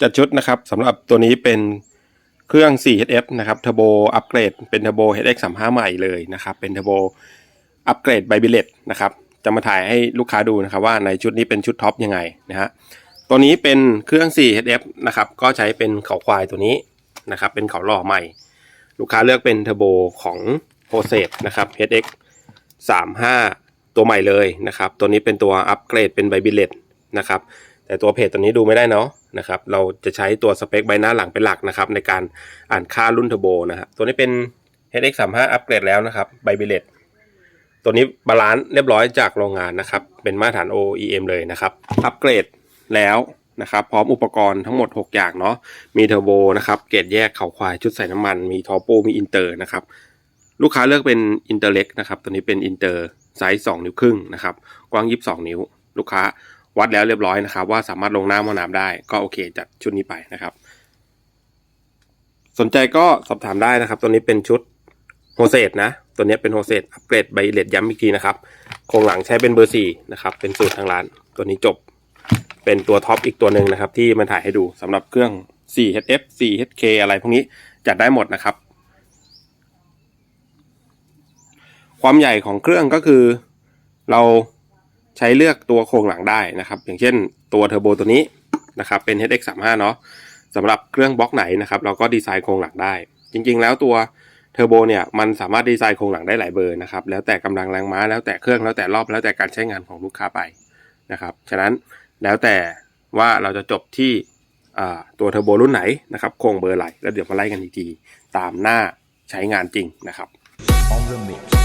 จัดชุดนะครับสำหรับตัวนี้เป็นเครื่อง 4HS นะครับเทอร์โบอัปเกรดเป็นเทอร์โบ HX 35 ใหม่เลยนะครับ เป็นเทอร์โบอัปเกรดไบบิเลตนะครับ จะมาถ่ายให้ลูกค้าดูนะครับว่าในชุดนี้เป็นชุดท็อปยังไงนะฮะ ตัวนี้เป็นเครื่อง 4HS นะครับ ก็ใช้เป็นเขาควายตัวนี้นะครับ เป็นเขาหล่อใหม่ ลูกค้าเลือกเป็นเทอร์โบของโ o เซตนะครับ HX 35 ตัวใหม่เลยนะครับ ตัวนี้เป็นตัวอัปเกรดเป็นไบบิเลตนะครับ แต่ตัวเพจตัวนี้ดูไม่ได้เนาะนะครับ เราจะใช้ตัวสเปคใบหน้าหลังเป็นหลักนะครับ ในการอ่านค่ารุ่นเทอร์โบนะฮะตัวนี้เป็น HX 3 5อัปเกรดแล้วนะครับไบบิเลตตัวนี้บาลานซ์เรียบร้อยจากโรงงานนะครับ เป็นมาตรฐาน OEM เลยนะครับอัปเกรดแล้วนะครับ พร้อมอุปกรณ์ทั้งหมด 6 อย่างเนาะมีเทอร์โบนะครับเกรดแยกเข่าควายชุดใส่น้ำมัน มีทอโปมีอินเตอร์นะครับลูกค้าเลือกเป็นอินเตอร์เล็กนะครับตัวนี้เป็นอินเตอร์ไซส์2นิ้วครึ่งนะครับกว้าง 22 นิ้ว ลูกค้า วัดแล้วเรียบร้อยนะครับ ว่าสามารถลงน้ำมอน้ำได้ก็โอเค จัดชุดนี้ไปนะครับ สนใจก็สอบถามได้นะครับ ตัวนี้เป็นชุดโฮเซตนะ ตัวนี้เป็นโฮเซตอัปเกรดใบเลดย้ำอีกทีนะครับโครงหลังใช้เป็นเบอร์สี่นะครับ เป็นสูตรทางร้าน ตัวนี้จบ เป็นตัวท็อปอีกตัวหนึ่งนะครับ ที่มันถ่ายให้ดูสำหรับเครื่อง 4HF 4HK อะไรพวกนี้จัดได้หมดนะครับ ความใหญ่ของเครื่องก็คือเรา ใช้เลือกตัวโครงหลังได้นะครับ อย่างเช่นตัวเทอร์โบตัวนี้นะครับเป็น HX 3 5 เนาะสำหรับเครื่องบล็อกไหนนะครับเราก็ดีไซน์โครงหลังได้ จริง ๆ แล้วตัวเทอร์โบเนี่ยมันสามารถดีไซน์โครงหลังได้หลายเบอร์นะครับแล้วแต่กำลังแรงม้าแล้วแต่เครื่องแล้วแต่รอบแล้วแต่การใช้งานของลูกค้าไปนะครับฉะนั้นแล้วแต่ว่าเราจะจบที่ตัวเทอร์โบรุ่นไหนนะครับโครงเบอร์ไหนแล้วเดี๋ยวมาไล่กันอีกทีตามหน้าใช้งานจริงนะครับ on the mix.